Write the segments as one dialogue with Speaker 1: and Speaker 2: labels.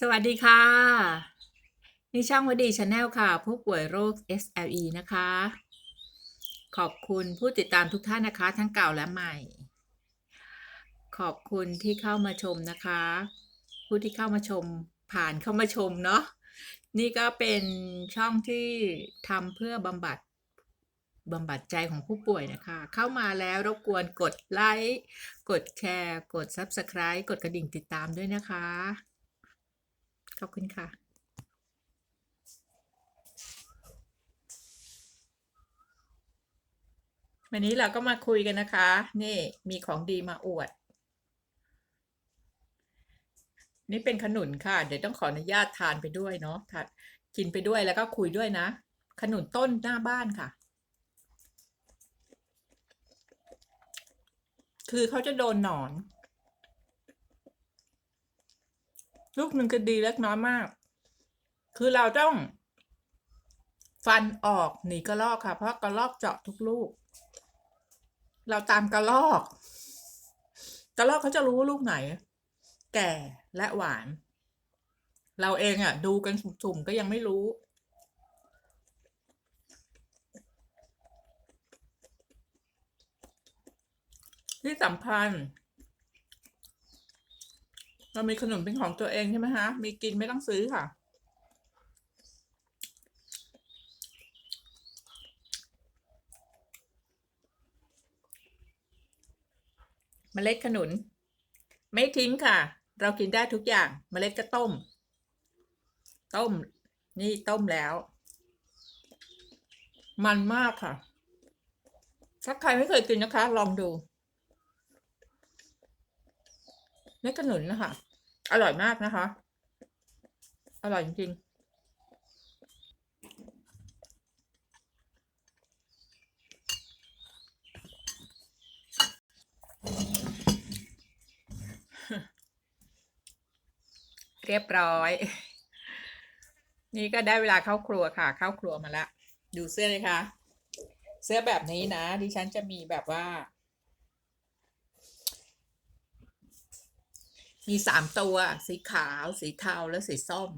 Speaker 1: สวัสดีค่ะ นี่ช่องวดีชาแนลค่ะ ผู้ป่วยโรค SLE นะคะ ขอบคุณผู้ติดตามทุกท่านนะคะ ทั้งเก่าและใหม่ ขอบคุณที่เข้ามาชมนะคะ ผู้ที่เข้ามาชมผ่านเข้ามาชมเนาะ นี่ก็เป็นช่องที่ทำเพื่อบำบัดบำบัดใจของผู้ป่วยนะคะ เข้ามาแล้วรบกวนกดไลค์ กดแชร์ กด Subscribe กดกระดิ่งติดตามด้วยนะคะ ขอบคุณค่ะวันนี้เราก็มาคุยกันนะคะ นี่มีของดีมาอวด นี่เป็นขนุนค่ะ เดี๋ยวต้องขออนุญาตทานไปด้วยเนาะทานกินไปด้วยแล้วก็คุยด้วยนะ ขนุนต้นหน้าบ้านค่ะ คือเขาจะโดนหนอน ลูกหนึ่งก็ดีเล็กน้อยมาก คือเราต้อง ฟันออกหนีกระลอกค่ะ เพราะกระลอกเจาะทุกลูก เราตามกระลอก กระลอกเขาจะรู้ว่าลูกไหน แก่และหวาน เราเองอะ่ะ ดูกันสุ่มๆก็ยังไม่รู้ที่สำคัญ เรามีขนมเป็นของตัวเองใช่ไหมฮะมีกินไม่ต้องซื้อค่ะ เมล็ดขนุน ไม่ทิ้งค่ะ เรากินได้ทุกอย่าง เมล็ดก็ต้ม ต้ม นี่ต้มแล้ว มันมากค่ะ ถ้าใครไม่เคยกินนะคะ ลองดูเมล็ดขนุนนะคะ อร่อยมากนะคะ อร่อยจริงเรียบร้อย นี่ก็ได้เวลาเข้าครัวค่ะ เข้าครัวมาแล้วดูเสื้อเลยค่ะ เสื้อแบบนี้นะ ดิฉันจะมีแบบว่า มีสามตัว สีขาว สีเทาและสีส้ม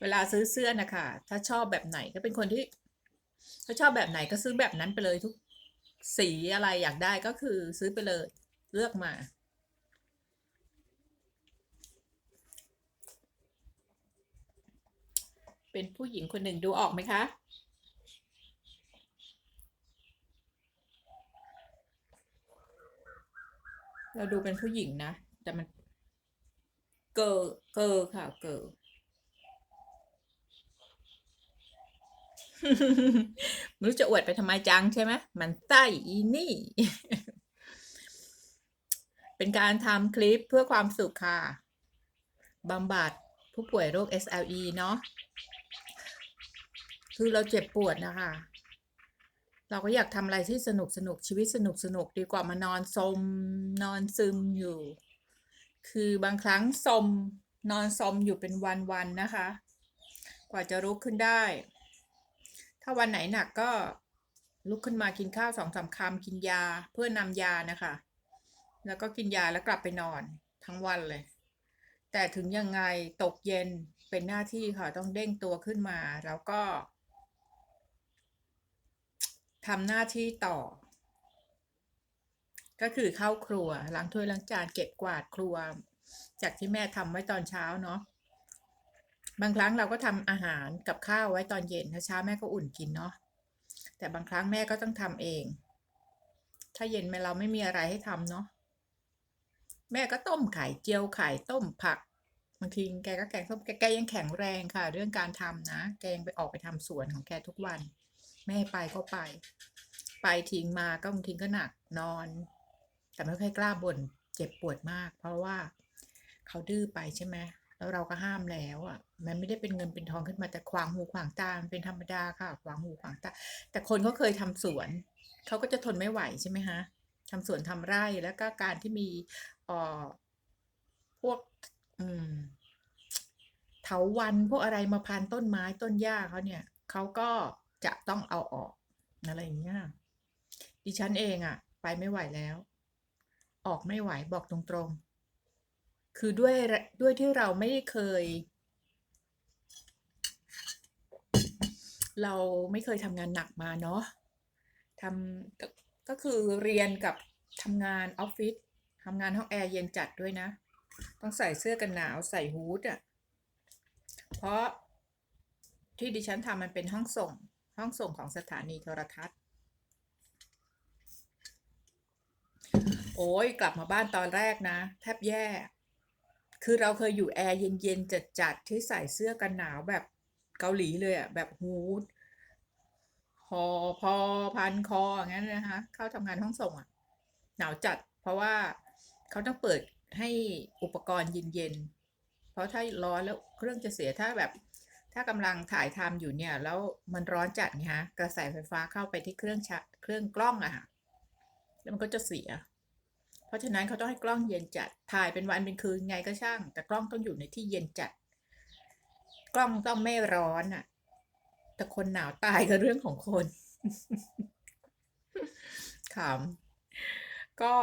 Speaker 1: เวลาซื้อเสื้อนะคะ ถ้าชอบแบบไหนก็เป็นคนที่ ถ้าชอบแบบไหนก็ซื้อแบบนั้นไปเลยทุกสีอะไรอยากได้ก็คือซื้อไปเลยเลือกมา เป็นผู้หญิงคนหนึ่งดูออกไหมคะ เราดูเป็นผู้หญิงนะ แต่มันเกอร์เกอร์ค่ะเกอร์ไม่รู้จะอวดไปทำไมจังใช่ไหมมันใต้อีนี่ เป็นการทำคลิปเพื่อความสุขค่ะบำบัดผู้ป่วยโรค SLE เนาะคือเราเจ็บปวดนะคะ เราก็อยากทำอะไรที่สนุกสนุกชีวิตสนุกสนุกดีกว่ามานอนสมนอนซึมอยู่ คือบางครั้งสมนอนสมอยู่เป็นวันๆนะคะ กว่าจะลุกขึ้นได้ ถ้าวันไหนหนักก็ลุกขึ้นมากินข้าวสองสามคำกินยาเพื่อนำยานะคะ แล้วก็กินยาแล้วกลับไปนอนทั้งวันเลย แต่ถึงยังไงตกเย็นเป็นหน้าที่ค่ะต้องเด้งตัวขึ้นมา แล้วก็ ทำหน้าที่ต่อ ก็คือเข้าครัวล้างถ้วยล้างจานเก็บกวาดครัว จากที่แม่ทำไว้ตอนเช้าเนาะบางครั้งเราก็ทำอาหารกับข้าวไว้ตอนเย็นถ้าเช้าแม่ก็อุ่นกินเนาะแต่บางครั้งแม่ก็ต้องทำเอง ถ้าเย็นแม่เราไม่มีอะไรให้ทำเนาะแม่ก็ต้มไข่เจียวไข่ต้มผักบางทีแกก็แกงส้มแกแกยังแข็งแรงค่ะ เรื่องการทำนะ แกยังไปออกไปทำสวนของแกทุกวัน แม่ไปก็ไป ไปทิ้งมาก็บางทีก็หนักนอน แต่ไม่ค่อยกล้าบ่นเจ็บปวดมาก เพราะว่าเขาดื้อไปใช่ไหมแล้วเราก็ห้ามแล้วอะ มันไม่ได้เป็นเงินเป็นทองขึ้นมาแต่ขวางหูขวางตามเป็นธรรมดาค่ะ ขวางหูขวางตา แต่คนเขาเคยทำสวน เขาก็จะทนไม่ไหวใช่ไหมฮะทำสวนทำไร่แล้วก็การที่มีอ่อพวก อืมเถาวันพวกอะไรมาพันต้นไม้ต้นหญ้าเขาเนี่ยเขาก็ จะต้องเอาออกอะไรอย่างเงี้ยดิฉันเองอะ่ะไปไม่ไหวแล้ว ออกไม่ไหวบอกตรงๆ คือด้วยด้วยที่เราไม่ได้เคย เราไม่เคยทำงานหนักมาเนาะทำก็ก็คือเรียนกับทำงานออฟฟิศทำงานห้องแอร์เย็นจัดด้วยนะ ต้องใส่เสื้อกันหนาวใส่ฮู้ดอะ เพราะที่ดิฉันทำมันเป็นห้องส่ง ห้องส่งของสถานีโทรทัศน์ โอ้ยกลับมาบ้านตอนแรกนะ แทบแย่ คือเราเคยอยู่แอร์เย็นๆจัดๆที่ใส่เสื้อกันหนาวแบบเกาหลีเลยอะแบบฮูดคอพอพันคออย่างนั้นนะคะเข้าทำงานห้องส่งอะหนาวจัด เพราะว่าเขาต้องเปิดให้อุปกรณ์เย็นๆเพราะถ้าร้อนแล้วเครื่องจะเสียถ้าแบบ ถ้ากำลังถ่ายทำอยู่เนี่ยแล้วมันร้อนจัดไงฮะกระแสไฟฟ้าเข้าไปที่เครื่องชเครื่องกล้องอะค่ะแล้วมันก็จะเสีย เพราะฉะนั้นเขาต้องให้กล้องเย็นจัดถ่ายเป็นวันเป็นคืนไงก็ช่าง แต่กล้องต้องอยู่ในที่เย็นจัด กล้องต้องไม่ร้อนอะแต่คนหนาวตายก็เรื่องของคนขำก็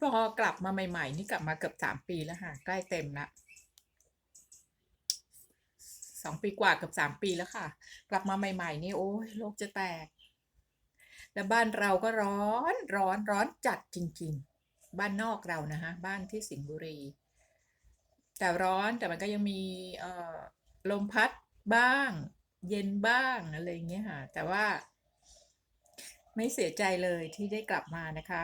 Speaker 1: พอกลับมาใหม่ ๆ นี่กลับมาเกือบสามปีแล้วค่ะ ใกล้เต็มละ องปีกว่าเกือบสามปีแล้วค่ะ กลับมาใหม่ ๆ นี่โอ้ยโลกจะแตก แล้วบ้านเราก็ร้อนร้อนร้อนจัดจริง ๆ บ้านนอกเรานะฮะบ้านที่สิงห์บุรี แต่ร้อนแต่มันก็ยังมีเอ่อลมพัดบ้าง เย็นบ้างอะไรอย่างเงี้ยค่ะแต่ว่า ไม่เสียใจเลยที่ได้กลับมานะคะ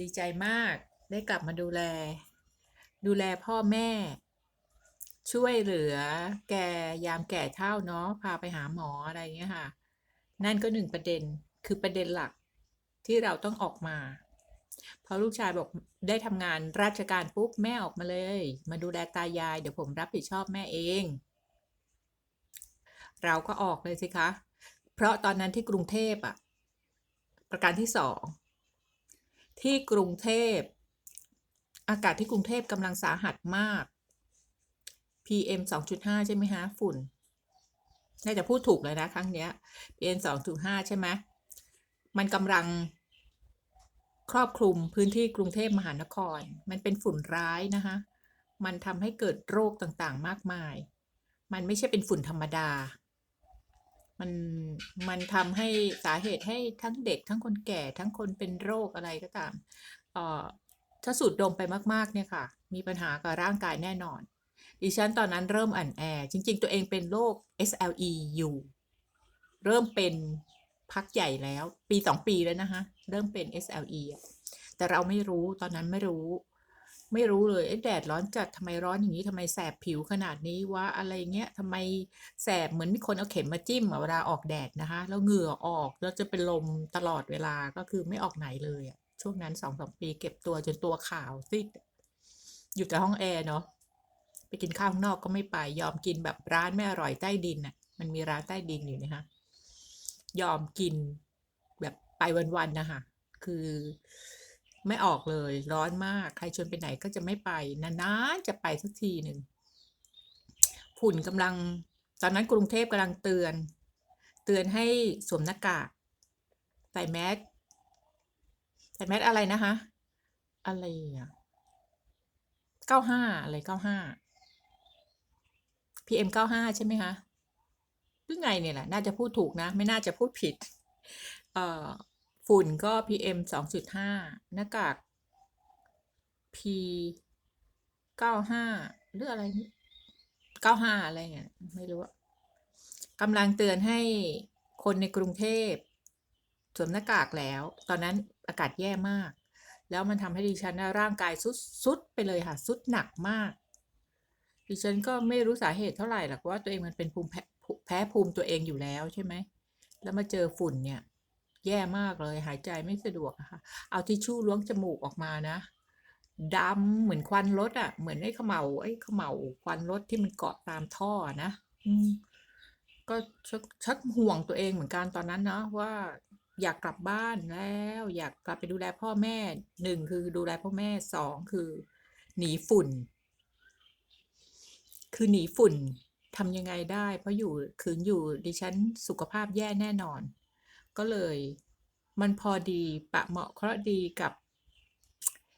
Speaker 1: ดีใจมากได้กลับมาดูแล ดูแลพ่อแม่ ช่วยเหลือแกยามแก่เฒ่าเนาะพาไปหาหมออะไรเงี้ยค่ะ นั่นก็หนึ่งประเด็นคือประเด็นหลักที่เราต้องออกมา พอลูกชายบอกได้ทำงานราชการปุ๊บแม่ออกมาเลย มาดูแลตายาย เดี๋ยวผมรับผิดชอบแม่เอง เราก็ออกเลยสิคะ เพราะตอนนั้นที่กรุงเทพอะประการที่สองที่กรุงเทพ อากาศที่กรุงเทพกำลังสาหัสมาก PM 2.5 ใช่ไหมฮะฝุ่น น่าจะพูดถูกเลยนะครั้งเนี้ย PM 2.5 ใช่ไหมมันกำลังครอบคลุมพื้นที่กรุงเทพมหานคร มันเป็นฝุ่นร้ายนะคะ มันทำให้เกิดโรคต่างๆ มากมาย มันไม่ใช่เป็นฝุ่นธรรมดา มัน มันทำให้สาเหตุให้ทั้งเด็กทั้งคนแก่ทั้งคนเป็นโรคอะไรก็ตาม เอ่อ ถ้าสูดดมไปมากๆ เนี่ยค่ะ มีปัญหากับร่างกายแน่นอน ดิฉันตอนนั้นเริ่มอ่อนแอ จริง ๆ ตัวเองเป็นโรค SLE อยู่ เริ่มเป็นพักใหญ่แล้ว ปีสองปีแล้วนะคะ เริ่มเป็น SLE แต่เราไม่รู้ตอนนั้นไม่รู้ ไม่รู้เลยแดดร้อนจัดทำไมร้อนอย่างนี้ทำไมแสบผิวขนาดนี้วะอะไรเงี้ยทำไมแสบเหมือนมีคนเอาเข็มมาจิ้มเวลาออกแดดนะคะ แล้วเหงื่อออกแล้วจะเป็นลมตลอดเวลาก็คือไม่ออกไหนเลยช่วงนั้นสองสองปีเก็บตัวจนตัวขาวซีดอยู่แต่ห้องแอร์เนาะ ไปกินข้าวข้างนอกก็ไม่ไป ยอมกินแบบร้านไม่อร่อยใต้ดินน่ะ มันมีร้านใต้ดินอยู่นะคะยอมกินแบบไปวันๆนะคะคือไม่ออกเลยร้อนมาก ใครชวนไปไหนก็จะไม่ไปนานๆจะไปสักทีหนึ่งฝุ่นกำลัง ตอนนั้นกรุงเทพกำลังเตือน เตือนให้สวมหน้ากากใส่แมสใส่แมสอะไรนะคะ อะไรอะเก้าห้าอะไรเก้าห้า PM เก้าห้าใช่ไหมคะหรือไงเนี่ยแหละ น่าจะพูดถูกนะ ไม่น่าจะพูดผิด เอ่อ ฝุ่นก็ PM สองจุดห้าหน้ากาก P เก้าห้าหรืออะไรเก้าห้าอะไรเงี้ย ไม่รู้กำลังเตือนให้คนในกรุงเทพสวมหน้ากากแล้ว ตอนนั้นอากาศแย่มาก แล้วมันทำให้ดิฉันร่างกายสุดสุดไปเลยค่ะ สุดหนักมาก ดิฉันก็ไม่รู้สาเหตุเท่าไหร่หรอกว่าตัวเองมันเป็นภูมิแพ้แพ้ภูมิตัวเองอยู่แล้วใช่ไหม แล้วมาเจอฝุ่นเนี่ย แย่มากเลยหายใจไม่สะดวกอะค่ะเอาทิชชู่ล้วงจมูกออกมานะดำเหมือนควันรถอะเหมือนไอ้ขมเหลาไอ้ขมเหลาควันรถที่มันเกาะตามท่อนะอืมก็ชักชักห่วงตัวเองเหมือนกันตอนนั้นเนาะว่าอยากกลับบ้านแล้ว อยากกลับไปดูแลพ่อแม่หนึ่งคือดูแลพ่อแม่สองคือ หนีฝุ่น คือหนีฝุ่นทำยังไงได้ เพราะอยู่คืนอยู่ดิฉันสุขภาพแย่แน่นอน ก็เลยมันพอดีปะเหมาะเคราะดีกับ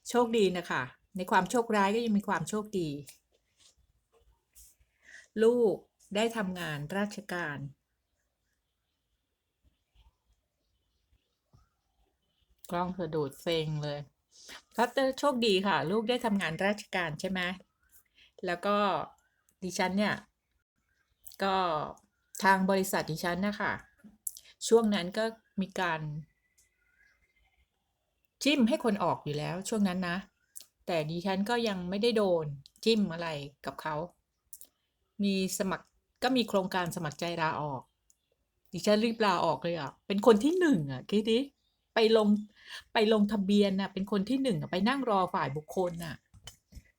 Speaker 1: โชคดีนะคะ ในความโชคร้ายก็ยังมีความโชคดี ลูกได้ทำงานราชการ กล้องเธอดูดเซ็งเลยพัตเตอร์โชคดีค่ะ ลูกได้ทำงานราชการใช่ไหมแล้วก็ ดิฉันเนี่ย ก็ทางบริษัทดิฉันนะคะช่วงนั้นก็มีการจิ้มให้คนออกอยู่แล้วช่วงนั้นนะ แต่ดิฉันก็ยังไม่ได้โดนจิ้มอะไรกับเขา มีสมัครก็มีโครงการสมัครใจลาออก ดิฉันรีบลาออกเลยอะ เป็นคนที่หนึ่งอะคิดดิ ไปลงไปลงทะเบียนน่ะ เป็นคนที่หนึ่งอะไปนั่งรอฝ่ายบุคคลน่ะ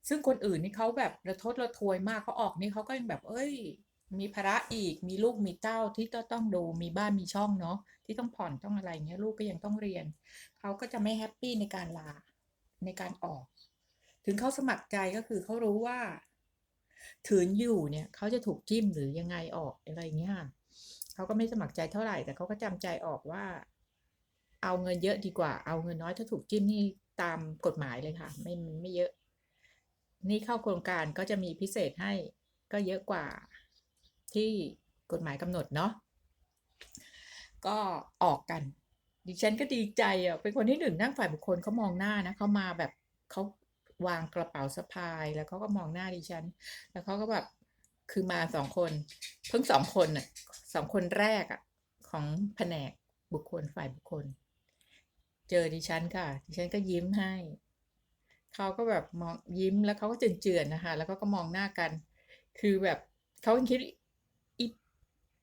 Speaker 1: ซึ่งคนอื่นนี่เขาแบบระทดระทวยมากเขาออกนี่เขาก็ยังแบบ เอ้ย มีภาระอีก มีลูกมีเต้าที่ต้องต้องดู มีบ้านมีช่องเนาะที่ต้องผ่อนต้องอะไรเงี้ยลูกก็ยังต้องเรียนเขาก็จะไม่แฮปปี้ในการลาในการออก ถึงเขาสมัครใจก็คือเขารู้ว่าถืนอยู่เนี่ยเขาจะถูกจิ้มหรือยังไงออกอะไรเงี้ยค่ะเขาก็ไม่สมัครใจเท่าไหร่ แต่เขาก็จำใจออกว่า เอาเงินเยอะดีกว่า เอาเงินน้อยถ้าถูกจิ้มนี่ตามกฎหมายเลยค่ะ ไม่ไม่เยอะ นี่เข้าโครงการก็จะมีพิเศษให้ก็เยอะกว่าที่กฎหมายกำหนดเนาะก็ออกกัน ดิฉันก็ดีใจอะเป็นคนที่หนึ่งนั่งฝ่ายบุคคลเขามองหน้านะเขามาแบบเขาวางกระเป๋าสะพายแล้วเขาก็มองหน้าดิฉัน แล้วเขาก็แบบคือมาสองคน เพิ่งสองคนอะสองคนแรกอะของแผนกบุคคลฝ่ายบุคคล เจอดิฉันค่ะ ดิฉันก็ยิ้มให้ เขาก็แบบมองยิ้มแล้วเขาก็เจือนๆนะคะแล้วก็ก็มองหน้ากัน คือแบบเขาคิดอี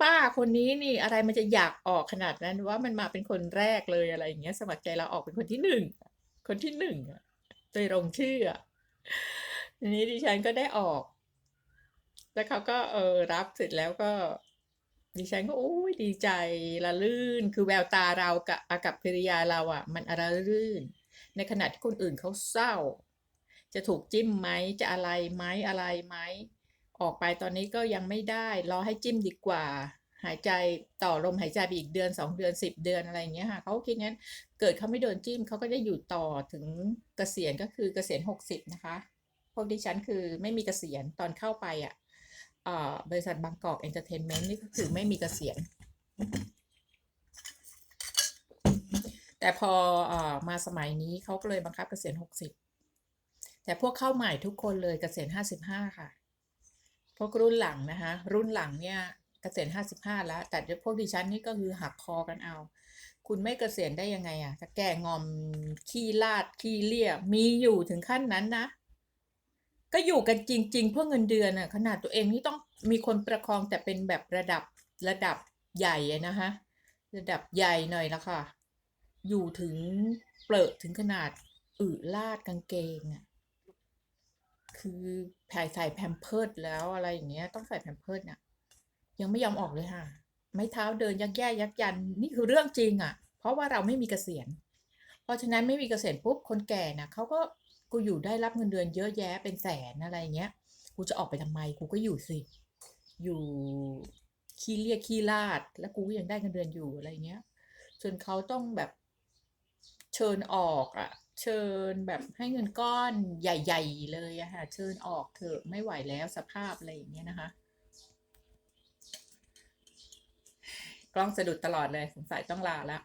Speaker 1: ป้าคนนี้นี่อะไรมันจะอยากออกขนาดนั้นว่ามันมาเป็นคนแรกเลยอะไรอย่างเงี้ย สมัครใจเราออกเป็นคนที่หนึ่งคนที่หนึ่งโดยลงชื่ออะทีนี้ดิฉันก็ได้ออก แล้วเขาก็เออรับเสร็จแล้วก็ดิฉันก็โอ้ยดีใจละลื่น คือแววตาเรากับอากับกิริยาเราอะ มันอะไรลื่น ในขณะที่คนอื่นเขาเศร้า จะถูกจิ้มไหมจะอะไรไหมอะไรไหมออกไปตอนนี้ก็ยังไม่ได้ รอให้จิ้มดีกว่า หายใจต่อลมหายใจไปอีกเดือนสองเดือนสิบเดือนอะไรอย่างเงี้ยค่ะเขาคิดงั้นเกิดเขาไม่โดนจิ้มเขาก็ได้อยู่ต่อถึงเกษียณก็คือเกษียณหกสิบนะคะ พวกดิฉันคือไม่มีเกษียณตอนเข้าไปอะบริษัทบางกอกเอนเตอร์เทนเมนต์นี่ก็คือไม่มีเกษียณ แต่พออมาสมัยนี้เขาก็เลยบังคับเกษียณหกสิบแต่พวกเข้าใหม่ทุกคนเลยเกษียณห้าสิบห้าค่ะ พวกรุ่นหลังนะคะ รุ่นหลังเนี่ยเกษียณห้าสิบห้าแล้ว แต่พวกดิฉันนี่ก็คือหักคอกันเอา คุณไม่เกษียณได้ยังไงอะจะแก่งอมขี้ลาดขี้เลี่ยมีอยู่ถึงขั้นนั้นนะ ก็อยู่กันจริง ๆ เพื่อเงินเดือนอะขนาดตัวเองนี่ต้องมีคนประคองแต่เป็นแบบระดับระดับใหญ่นะคะระดับใหญ่หน่อยละค่ะ อยู่ถึงเปลอะถึงขนาดอึลาดกางเกงอะคือแผ่ใส่แพมเพิร์ดแล้วอะไรอย่างเงี้ย ต้องใส่แพมเพิร์ดเนี่ยยังไม่ยอมออกเลยค่ะ ไม้เท้าเดินยักแย่ยักยันนี่คือเรื่องจริงอะ เพราะว่าเราไม่มีเกษียณ เพราะฉะนั้นไม่มีเกษียณปุ๊บคนแก่น่ะเขาก็กูอยู่ได้รับเงินเดือนเยอะแยะเป็นแสนอะไรเงี้ย กูจะออกไปทำไมกูก็อยู่สิ อยู่ขี้เรียกขี้ลาด แล้วกูก็ยังได้เงินเดือนอยู่อะไรเงี้ยจนเขาต้องแบบ เชิญออกอะเชิญแบบให้เงินก้อนใหญ่ ๆ เลยอะค่ะ เชิญออกเถอะไม่ไหวแล้วสภาพอะไรอย่างเงี้ยนะคะ กล้องสะดุดตลอดเลยสงสัยต้องลาล้ว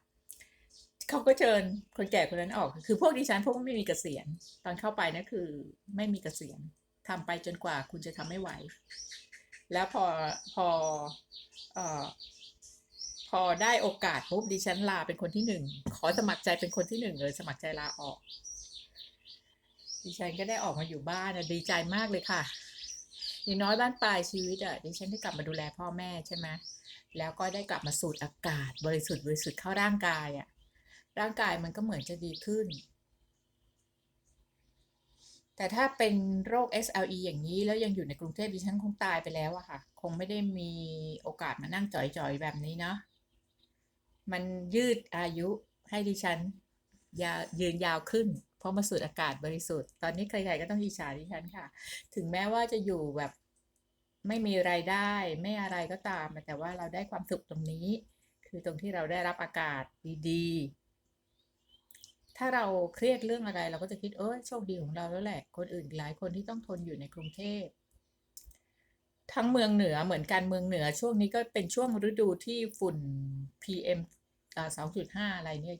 Speaker 1: เขาก็เชิญคนแก่คนนั้นออก คือพวกดิฉันพวกไม่มีเกษียณตอนเข้าไปนะคือ ไม่มีเกษียณทำไปจนกว่าคุณจะทำไม่ไหว แล้วพอพอเอ่อ พอได้โอกาสปุ๊บดิฉันลาเป็นคนที่หนึ่งขอสมัครใจเป็นคนที่หนึ่งเลยสมัครใจลาออก ดิฉันก็ได้ออกมาอยู่บ้านอะดีใจมากเลยค่ะอย่างน้อยบ้านปลายชีวิตอะดิฉันได้กลับมาดูแลพ่อแม่ใช่ไหมแล้วก็ได้กลับมาสูดอากาศ บริสุทธิ์บริสุทธิ์เข้าร่างกายอะร่างกายมันก็เหมือนจะดีขึ้น แต่ถ้าเป็นโรค SLE อย่างนี้แล้วยังอยู่ในกรุงเทพดิฉันคงตายไปแล้วอะค่ะ คงไม่ได้มีโอกาสมานั่งจ่อยๆแบบนี้เนาะ มันยืดอายุให้ดิฉันยายืนยาวขึ้น เพราะมาสูดอากาศบริสุทธิ์ ตอนนี้ใครๆก็ต้องอิจฉาดิฉันค่ะ ถึงแม้ว่าจะอยู่แบบไม่มีไรายได้ ไม่อะไรก็ตาม แต่ว่าเราได้ความสุขตรงนี้ คือตรงที่เราได้รับอากาศดีๆ ถ้าเราเครียดเรื่องอะไร เราก็จะคิดเออโชคดีของเราแล้วแหละ คนอื่นหลายคนที่ต้องทนอยู่ในกรุงเทพทั้งเมืองเหนือเหมือนกันเมืองเหนือช่วงนี้ก็เป็นช่วงฤดูที่ฝุ่น PM สอ่า2.5อะไรเนี่ย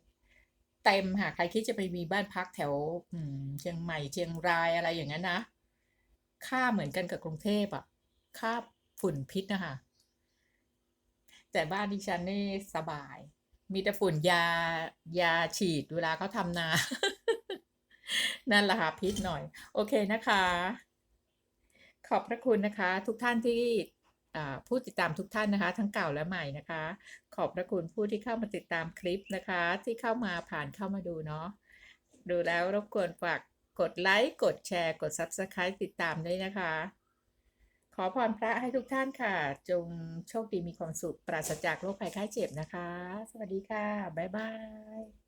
Speaker 1: เต็มค่ะใครคิดจะไปมีบ้านพักแถวอืเชียงใหม่เชียงรายอะไรอย่างงั้นนะ ค่าเหมือนกันกับกรุงเทพอะค่าฝุ่นพิษนะคะแต่บ้านดิฉันนี่สบาย มีแต่ฝุ่นยายาฉีดเวลาเขาทำนา นั่นแหละค่ะพิษหน่อย โอเคนะคะ ขอบพระคุณนะคะ ทุกท่านที่ผู้ติดตามทุกท่านนะคะ ทั้งเก่าและใหม่นะคะ อบพระคุณผู้ที่เข้ามาติดตามคลิปนะคะ ที่เข้ามาผ่านเข้ามาดูเนาะดูแล้วรบกวนฝากกดไลค์กดแชร์กด Subscribe ติดตามด้วยนะคะ ขอพรพระให้ทุกท่านค่ะ จงโชคดีมีความสุขปราศจากโรคภัยไข้เจ็บนะคะ สวัสดีค่ะ บ๊ายบาย